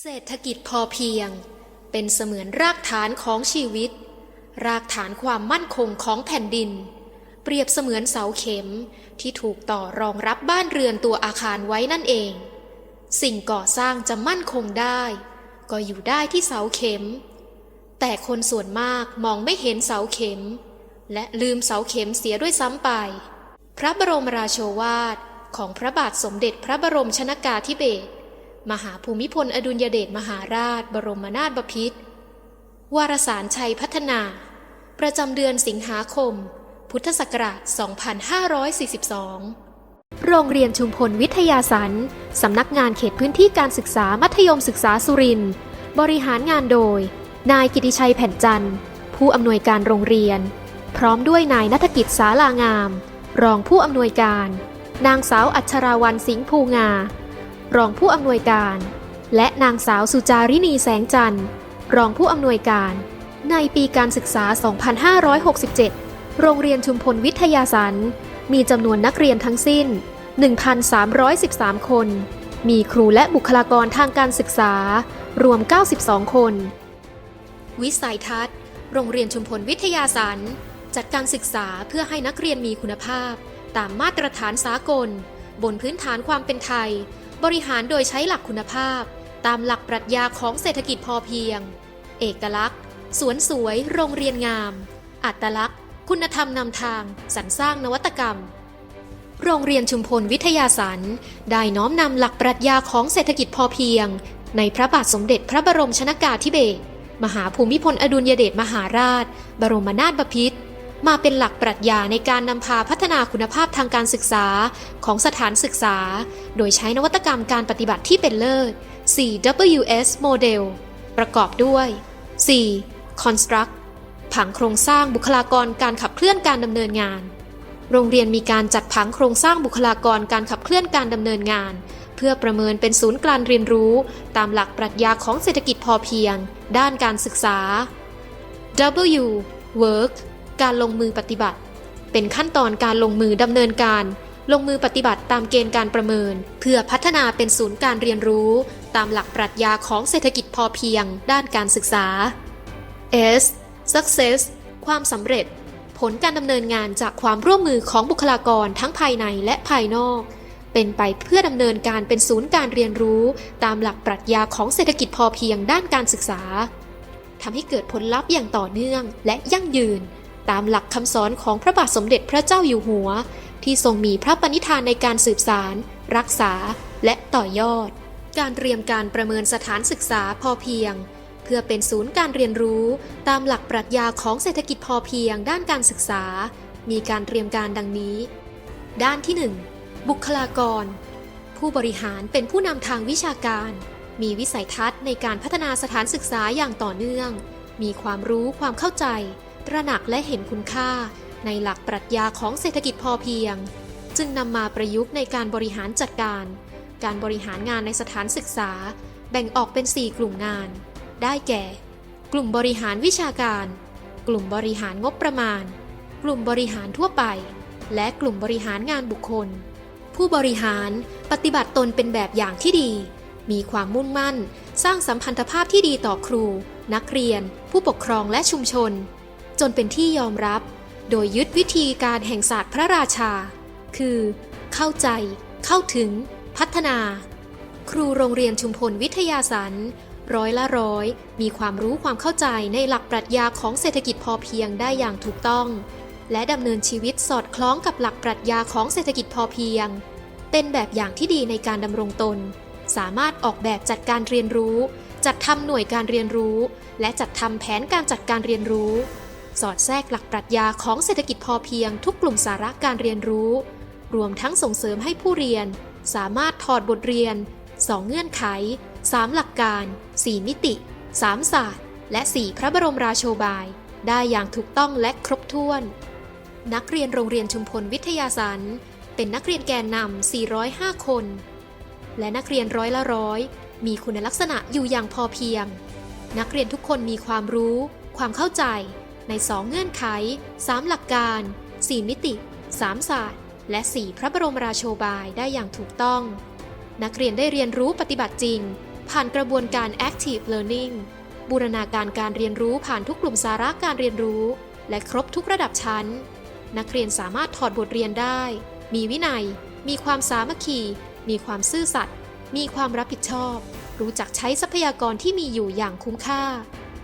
เศรษฐกิจพอเพียง เป็นเสมือนรากฐานของชีวิต รากฐานความมั่นคงของแผ่นดิน เปรียบเสมือนเสาเข็มที่ถูกต่อรองรับบ้านเรือนตัวอาคารไว้นั่นเอง สิ่งก่อสร้างจะมั่นคงได้ ก็อยู่ได้ที่เสาเข็ม แต่คนส่วนมากมองไม่เห็นเสาเข็ม และลืมเสาเข็มเสียด้วยซ้ำไป พระบรมราโชวาทของพระบาทสมเด็จพระบรมชนากาธิเบศร มหาภูมิพลอดุลยเดชมหาราช บรมนาถบพิตรวารสารชัยพัฒนา ประจำเดือนสิงหาคม พุทธศักราช 2542 โรงเรียนชุมพลวิทยาสันสำนักงานเขตพื้นที่การศึกษามัธยมศึกษาสุรินทร์บริหารงานโดย นายกิติชัยแผ่นจันทร์ ผู้อำนวยการโรงเรียน พร้อมด้วยนายนัฐกิจสาลางาม รองผู้อำนวยการ นางสาวอัชราวันสิงห์ภูงา รองผู้อำนวยการ และนางสาวสุจารินีแสงจันทร์ รองผู้อำนวยการ ในปีการศึกษา 2567 โรงเรียนชุมพลวิทยาสันมีจำนวนนักเรียนทั้งสิ้น 1,313 คน มีครูและบุคลากรทางการศึกษา รวม 92 คน วิสัยทัศน์ โรงเรียนชุมพลวิทยาสันจัดการศึกษาเพื่อให้นักเรียนมีคุณภาพ ตามมาตรฐานสากล บนพื้นฐานความเป็นไทย บริหารโดยใช้หลักคุณภาพ ตามหลักปรัชญาของเศรษฐกิจพอเพียง เอกลักษณ์ สวนสวย โรงเรียนงาม อัตลักษณ์ คุณธรรมนำทาง สรรสร้างนวัตกรรม โรงเรียนชุมพลวิทยาสันได้น้อมนำหลักปรัชญาของเศรษฐกิจพอเพียง ในพระบาทสมเด็จพระบรมชนากาธิเบศรมหาภูมิพลอดุลยเดชมหาราช บรมนาถบพิตร มาเป็นหลักปรัชญาในการนำพาพัฒนาคุณภาพทางการศึกษาของสถานศึกษา โดยใช้นวัตกรรมการปฏิบัติที่เป็นเลิศ 4WS Model ประกอบด้วย 4. Construct ผังโครงสร้างบุคลากรการขับเคลื่อนการดำเนินงาน โรงเรียนมีการจัดผังโครงสร้างบุคลากรการขับเคลื่อนการดำเนินงาน เพื่อประเมินเป็นศูนย์การเรียนรู้ ตามหลักปรัชญาของเศรษฐกิจพอเพียง ด้านการศึกษา W Work การลงมือปฏิบัติ เป็นขั้นตอนการลงมือดำเนินการ ลงมือปฏิบัติตามเกณฑ์การประเมิน เพื่อพัฒนาเป็นศูนย์การเรียนรู้ ตามหลักปรัชญาของเศรษฐกิจพอเพียง ด้านการศึกษา S Success ความสำเร็จ ผลการดำเนินงานจากความร่วมมือของบุคลากรทั้งภายในและภายนอก เป็นไปเพื่อดำเนินการเป็นศูนย์การเรียนรู้ ตามหลักปรัชญาของเศรษฐกิจพอเพียงด้านการศึกษาทำให้เกิดผลลัพธ์อย่างต่อเนื่องและยั่งยืน ตามหลักคำสอนของพระบาทสมเด็จพระเจ้าอยู่หัว ที่ทรงมีพระปณิธานในการสืบสาร รักษา และต่อยอด การเตรียมการประเมินสถานศึกษาพอเพียง เพื่อเป็นศูนย์การเรียนรู้ตามหลักปรัชญาของเศรษฐกิจพอเพียงด้านการศึกษา มีการเตรียมการดังนี้ ด้านที่ 1 บุคลากร ผู้บริหารเป็นผู้นำทางวิชาการ มีวิสัยทัศน์ในการพัฒนาสถานศึกษาอย่างต่อเนื่อง มีความรู้ความเข้าใจ ตระหนักและเห็นคุณค่าในหลักปรัชญาของเศรษฐกิจพอเพียง จึงนำมาประยุกต์ในการบริหารจัดการ การบริหารงานในสถานศึกษา แบ่งออกเป็น 4 กลุ่มงาน ได้แก่ กลุ่มบริหารวิชาการ กลุ่มบริหารงบประมาณ กลุ่มบริหารทั่วไป และกลุ่มบริหารงานบุคคล ผู้บริหารปฏิบัติตนเป็นแบบอย่างที่ดี มีความมุ่งมั่น สร้างสัมพันธภาพที่ดีต่อครู นักเรียน ผู้ปกครองและชุมชน จนเป็นที่ยอมรับ โดยยึดวิธีการแห่งศาสตร์พระราชา คือ เข้าใจ เข้าถึง พัฒนา ครูโรงเรียนชุมพลวิทยาสันร้อยละร้อย มีความรู้ความเข้าใจในหลักปรัชญาของเศรษฐกิจพอเพียงได้อย่างถูกต้อง และดำเนินชีวิตสอดคล้องกับหลักปรัชญาของเศรษฐกิจพอเพียง เป็นแบบอย่างที่ดีในการดำรงตน สามารถออกแบบจัดการเรียนรู้ จัดทำหน่วยการเรียนรู้ และจัดทำแผนการจัดการเรียนรู้ สอดแทรกหลักปรัชญาของเศรษฐกิจพอเพียงทุกกลุ่มสาระการเรียนรู้ รวมทั้งส่งเสริมให้ผู้เรียน สามารถถอดบทเรียน 2 เงื่อนไข 3 หลักการ 4 มิติ 3 ศาสตร์ และ 4 พระบรมราโชบาย ได้อย่างถูกต้องและครบถ้วน นักเรียนโรงเรียนชุมพลวิทยาสันเป็นนักเรียนแกนนำ 405 คน และนักเรียนร้อยละร้อยมีคุณลักษณะอยู่อย่างพอเพียง นักเรียนทุกคนมีความรู้ ความเข้าใจ ใน 2 เงื่อนไข 3 หลักการ 4 มิติ 3 ศาสตร์ และ 4 พระบรมราโชบายได้อย่างถูกต้อง นักเรียนได้เรียนรู้ปฏิบัติจริง ผ่านกระบวนการ Active Learning บูรณาการการเรียนรู้ผ่านทุกกลุ่มสาระการเรียนรู้ และครบทุกระดับชั้น นักเรียนสามารถถอดบทเรียนได้ มีวินัย มีความสามัคคี มีความซื่อสัตย์มีความรับผิดชอบ รู้จักใช้ทรัพยากรที่มีอยู่อย่างคุ้มค่า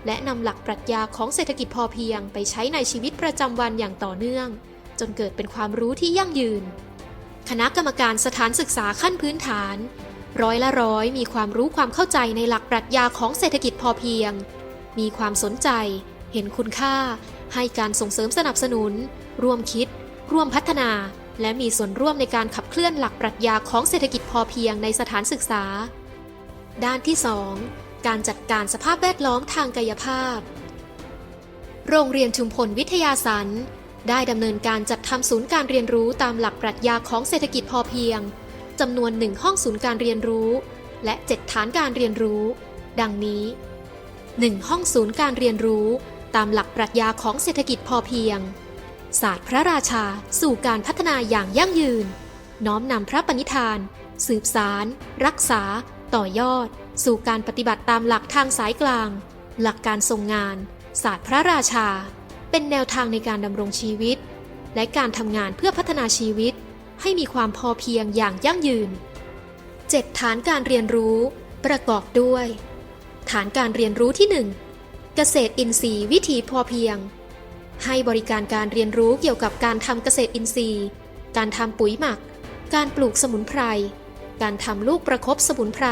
และนำหลักปรัชญาของเศรษฐกิจพอเพียงไปใช้ในชีวิตประจำวันอย่างต่อเนื่อง จนเกิดเป็นความรู้ที่ยั่งยืน คณะกรรมการสถานศึกษาขั้นพื้นฐาน ร้อยละร้อยมีความรู้ความเข้าใจในหลักปรัชญาของเศรษฐกิจพอเพียง มีความสนใจ เห็นคุณค่า ให้การส่งเสริมสนับสนุน ร่วมคิด ร่วมพัฒนา และมีส่วนร่วมในการขับเคลื่อนหลักปรัชญาของเศรษฐกิจพอเพียงในสถานศึกษา ด้านที่ 2 การจัดการสภาพแวดล้อมทางกายภาพ โรงเรียนชุมพลวิทยาสันได้ดำเนินการจัดทำศูนย์การเรียนรู้ตามหลักปรัชญาของเศรษฐกิจพอเพียงจำนวนหนึ่งห้องศูนย์การเรียนรู้ และเจ็ดฐานการเรียนรู้ ดังนี้ 1. ห้องศูนย์การเรียนรู้ ตามหลักปรัชญาของเศรษฐกิจพอเพียง ศาสตร์พระราชาสู่การพัฒนาอย่างยั่งยืน น้อมนำพระปณิธาน สืบสาร รักษา ต่อยอด สู่การปฏิบัติตามหลักทางสายกลาง หลักการทรงงาน ศาสตร์พระราชา เป็นแนวทางในการดำรงชีวิต และการทำงานเพื่อพัฒนาชีวิต ให้มีความพอเพียงอย่างยั่งยืน 7. ฐานการเรียนรู้ ประกอบด้วย ฐานการเรียนรู้ที่ 1 เกษตรอินทรีย์วิถีพอเพียง ให้บริการการเรียนรู้เกี่ยวกับการทำเกษตรอินทรีย์ การทำปุ๋ยหมัก การปลูกสมุนไพร การทำลูกประคบสมุนไพร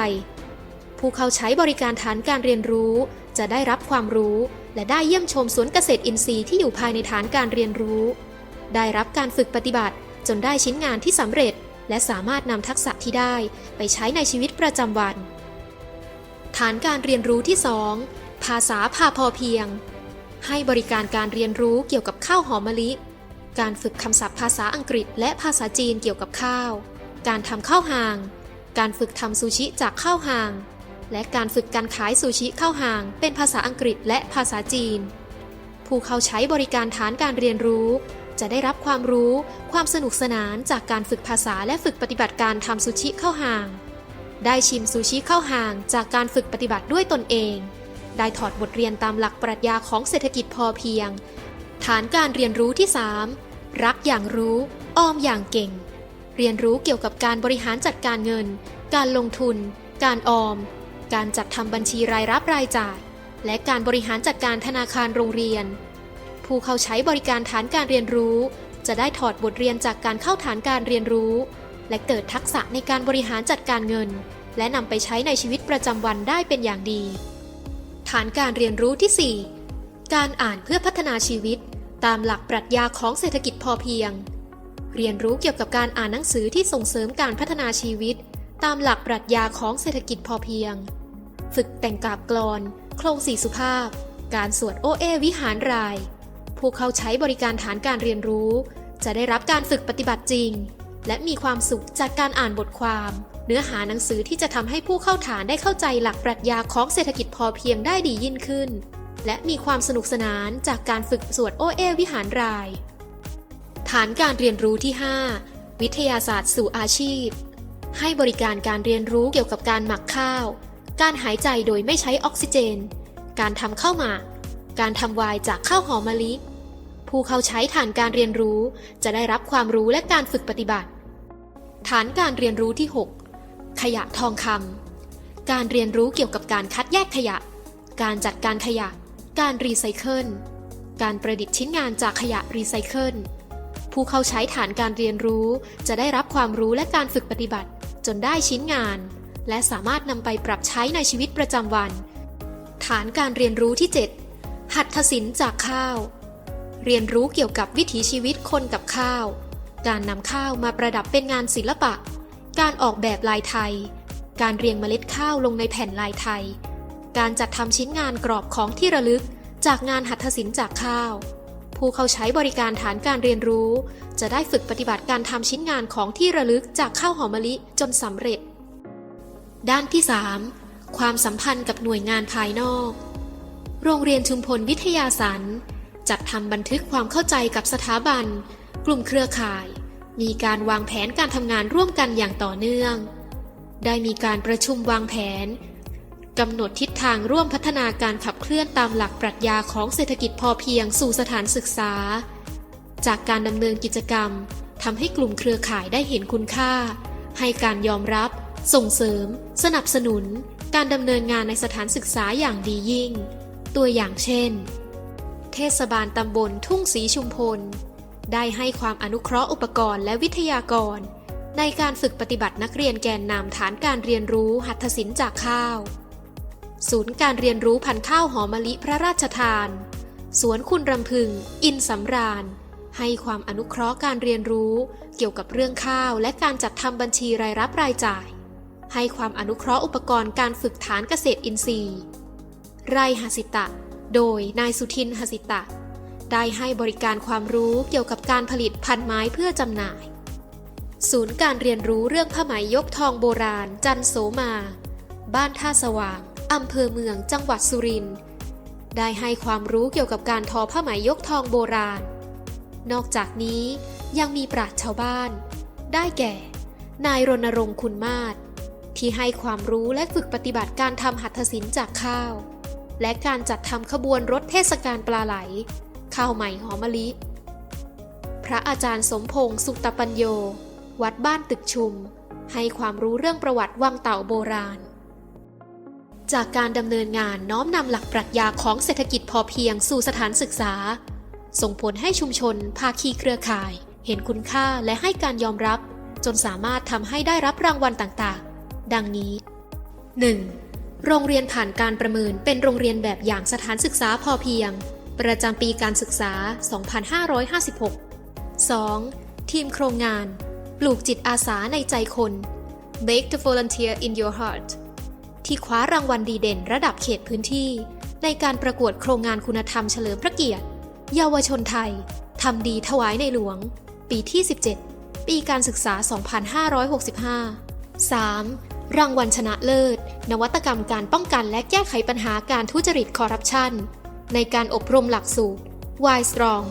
ผู้เข้าใช้บริการฐานการเรียนรู้ จะได้รับความรู้ และได้เยี่ยมชมสวนเกษตรอินทรีย์ที่อยู่ภายในฐานการเรียนรู้ ได้รับการฝึกปฏิบัติ จนได้ชิ้นงานที่สำเร็จ และสามารถนำทักษะที่ได้ไปใช้ในชีวิตประจำวัน ฐานการเรียนรู้ที่ 2 ภาษาพาพอเพียง ให้บริการการเรียนรู้เกี่ยวกับข้าวหอมมะลิ การฝึกคำศัพท์ภาษาอังกฤษ และภาษาจีนเกี่ยวกับข้าว การทำข้าวหาง การฝึกทำซูชิจากข้าวหาง และการฝึกการขายซูชิเข้าวหาง เป็นภาษาอังกฤษและภาษาจีน ผู้เข้าใช้บริการฐานการเรียนรู้ จะได้รับความรู้ ความสนุกสนานจากการฝึกภาษาและฝึกปฏิบัติการทำซูชิเข้าวหาง ได้ชิมซูชิเข้าวหาง จากการฝึกปฏิบัติด้วยตนเอง ได้ถอดบทเรียนตามหลักปรัชญาของเศรษฐกิจพอเพียง ฐานการเรียนรู้ที่ 3 รักอย่างรู้ ออมอย่างเก่ง เรียนรู้เกี่ยวกับการบริหารจัดการเงิน การลงทุน การออม การจัดทำบัญชีรายรับรายจ่าย และการบริหารจัดการธนาคารโรงเรียน ผู้เข้าใช้บริการฐานการเรียนรู้ จะได้ถอดบทเรียนจากการเข้าฐานการเรียนรู้ และเกิดทักษะในการบริหารจัดการเงิน และนำไปใช้ในชีวิตประจำวันได้เป็นอย่างดี ฐานการเรียนรู้ที่ 4 การอ่านเพื่อพัฒนาชีวิต ตามหลักปรัชญาของเศรษฐกิจพอเพียง เรียนรู้เกี่ยวกับการอ่านหนังสือที่ส่งเสริมการพัฒนาชีวิตตามหลักปรัชญาของเศรษฐกิจพอเพียง ฝึกแต่งกาบกลอนโครงสีสุภาพ การสวดโอเอวิหารราย ผู้เข้าใช้บริการฐานการเรียนรู้ จะได้รับการฝึกปฏิบัติจริง และมีความสุขจากการอ่านบทความ เนื้อหาหนังสือที่จะทำให้ผู้เข้าฐานได้เข้าใจหลักปรัชญาของเศรษฐกิจพอเพียงได้ดียิ่งขึ้น และมีความสนุกสนานจากการฝึกสวดโอเอวิหารราย ฐานการเรียนรู้ที่ 5 วิทยาศาสตร์สู่อาชีพให้บริการการเรียนรู้เกี่ยวกับการหมักข้าว การหายใจโดยไม่ใช้ออกซิเจน การทำข้าวหมาก การทำวน์จากข้าวหอมมะลิ ผู้เข้าใช้ฐานการเรียนรู้จะได้รับความรู้และการฝึกปฏิบัติ ฐานการเรียนรู้ที่ 6 ขยะทองคำ การเรียนรู้เกี่ยวกับการคัดแยกขยะ การจัดการขยะ การรีไซเคิล การประดิษฐ์ชิ้นงานจากขยะรีไซเคิล ผู้เข้าใช้ฐานการเรียนรู้จะได้รับความรู้และการฝึกปฏิบัติ จนได้ชิ้นงาน และสามารถนำไปปรับใช้ในชีวิตประจำวัน ฐานการเรียนรู้ที่ 7 หัตถศิลป์จากข้าว เรียนรู้เกี่ยวกับวิถีชีวิตคนกับข้าว การนำข้าวมาประดับเป็นงานศิลปะ การออกแบบลายไทย การเรียงเมล็ดข้าวลงในแผ่นลายไทย การจัดทำชิ้นงานกรอบของที่ระลึก จากงานหัตถศิลป์จากข้าว ผู้เข้าใช้บริการฐานการเรียนรู้ จะได้ฝึกปฏิบัติการทำชิ้นงานของที่ระลึกจากข้าวหอมมะลิจนสำเร็จ ด้านที่ 3 ความสัมพันธ์กับหน่วยงานภายนอก โรงเรียนชุมพลวิทยาสันจัดทำบันทึกความเข้าใจกับสถาบัน กลุ่มเครือข่าย มีการวางแผนการทำงานร่วมกันอย่างต่อเนื่อง ได้มีการประชุมวางแผนกำหนดทิศทางร่วมพัฒนาการขับเคลื่อนตามหลักปรัชญาของเศรษฐกิจพอเพียงสู่สถานศึกษา จากการดำเนินกิจกรรมทำให้กลุ่มเครือข่ายได้เห็นคุณค่า ให้การยอมรับ ส่งเสริม สนับสนุน การดำเนินงานในสถานศึกษาอย่างดียิ่ง ตัวอย่างเช่น เทศบาลตำบลทุ่งสีชุมพล ได้ให้ความอนุเคราะห์อุปกรณ์และวิทยากร ในการฝึกปฏิบัตินักเรียนแกนนำฐานการเรียนรู้หัตถศิลป์จากข้าว ศูนย์การเรียนรู้พันธุ์ข้าวหอมมะลิพระราชทาน สวนคุณรำพึง อินสำราญให้ความอนุเคราะห์การเรียนรู้เกี่ยวกับเรื่องข้าวและการจัดทำบัญชีรายรับรายจ่าย ให้ความอนุเคราะห์อุปกรณ์การฝึกฐานเกษตรอินทรีย์ ไร่หสิตะ โดยนายสุทินหสิตะ ได้ให้บริการความรู้เกี่ยวกับการผลิตพันไม้เพื่อจำหน่าย ศูนย์การเรียนรู้เรื่องผ้าไหมยกทองโบราณ จันโสมา บ้านท่าสว่างอำเภอเมืองจังหวัดสุรินทร์ได้ให้ความรู้เกี่ยวกับการทอผ้าไหมยกทองโบราณ นอกจากนี้ยังมีปราชญ์ชาวบ้าน ได้แก่ นายรณรงค์คุณมาศ ที่ให้ความรู้และฝึกปฏิบัติการทำหัตถศิลป์จากข้าว และการจัดทำขบวนรถเทศกาลปลาไหล ข้าวใหม่หอมมะลิ พระอาจารย์สมพงษ์สุตปัญโย วัดบ้านตึกชุม ให้ความรู้เรื่องประวัติวังเต่าโบราณ จากการดำเนินงานน้อมนำหลักปรัชญาของเศรษฐกิจพอเพียงสู่สถานศึกษา ส่งผลให้ชุมชน ภาคีเครือข่าย เห็นคุณค่าและให้การยอมรับ จนสามารถทำให้ได้รับรางวัลต่างๆ ดังนี้ 1. โรงเรียนผ่านการประเมินเป็นโรงเรียนแบบอย่างสถานศึกษาพอเพียง ประจำปีการศึกษา 2556 2. ทีมโครงงาน ปลูกจิตอาสาในใจคน Make the volunteer in your heart ที่คว้ารางวัลดีเด่นระดับเขตพื้นที่ ในการประกวดโครงงานคุณธรรมเฉลิมพระเกียรติ เยาวชนไทยทำดีถวายในหลวง ปีที่ 17 ปีการศึกษา 2565 3. รางวัลชนะเลิศ นวัตกรรมการป้องกันและแก้ไขปัญหาการทุจริตคอร์รัปชัน ในการอบรมหลักสูตร Y Strong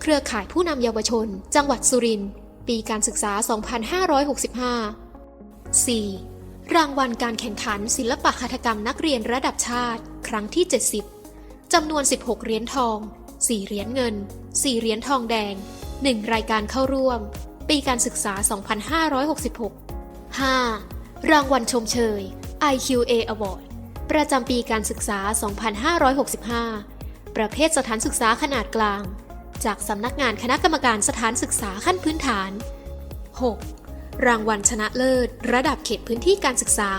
เครือข่ายผู้นำเยาวชน จังหวัดสุรินทร์ปีการศึกษา 2565 4. รางวัลการแข่งขันศิลปะหัตถกรรมนักเรียนระดับชาติ ครั้งที่ 70 จำนวน 16 เหรียญทอง 4 เหรียญเงิน 4 เหรียญทองแดง 1 รายการเข้าร่วม ปีการศึกษา 2566 5. รางวัลชมเชย IQA Award ประจำปีการศึกษา 2565 ประเภทสถานศึกษาขนาดกลาง จากสำนักงานคณะกรรมการสถานศึกษาขั้นพื้นฐาน 6. รางวัลชนะเลิศ ระดับเขตพื้นที่การศึกษา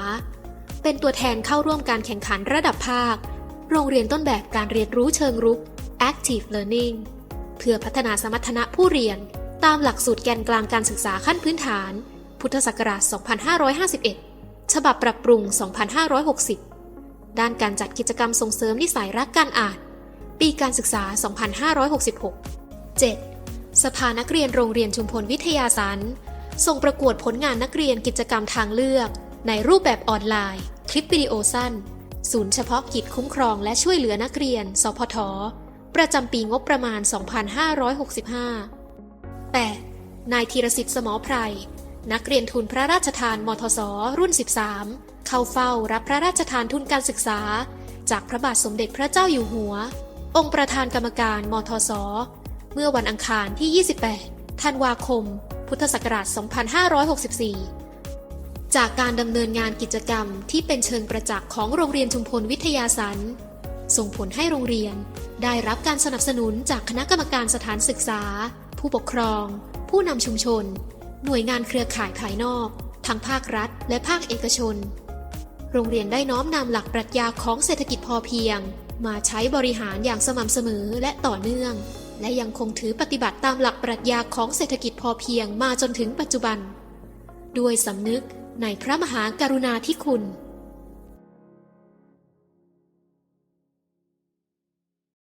เป็นตัวแทนเข้าร่วมการแข่งขันระดับภาค โรงเรียนต้นแบบการเรียนรู้เชิงรุก Active Learning เพื่อพัฒนาสมรรถนะผู้เรียน ตามหลักสูตรแกนกลางการศึกษาขั้นพื้นฐาน พุทธศักราช 2551 ฉบับปรับปรุง 2560 ด้านการจัดกิจกรรมส่งเสริมนิสัยรักการอ่าน ปีการศึกษา 2566 7. สภานักเรียนโรงเรียนชุมพลวิทยาสันส่งประกวดผลงานนักเรียนกิจกรรมทางเลือก ในรูปแบบออนไลน์ คลิปวิดีโอสั้น ศูนย์เฉพาะกิจคุ้มครองและช่วยเหลือนักเรียน สพท ประจำปีงบประมาณ 2565 8. นายธีรสิทธิ์สมอไพร นักเรียนทุนพระราชทานมทศรุ่น 13 เข้าเฝ้ารับพระราชทานทุนการศึกษา จากพระบาทสมเด็จพระเจ้าอยู่หัว องค์ประธานกรรมการมทศเมื่อวันอังคารที่ 28 ธันวาคม พุทธศักราช 2564 จากการดำเนินงานกิจกรรมที่เป็นเชิงประจักษ์ของโรงเรียนชุมพลวิทยาสันส่งผลให้โรงเรียนได้รับการสนับสนุนจากคณะกรรมการสถานศึกษา ผู้ปกครอง ผู้นำชุมชน หน่วยงานเครือข่ายภายนอก ทั้งภาครัฐ และภาคเอกชน โรงเรียนได้น้อมนำหลักปรัชญาของเศรษฐกิจพอเพียง มาใช้บริหารอย่างสม่ำเสมอและต่อเนื่อง และยังคงถือปฏิบัติตามหลักปรัชญาของเศรษฐกิจพอเพียงมาจนถึงปัจจุบัน ด้วยสำนึกในพระมหากรุณาธิคุณ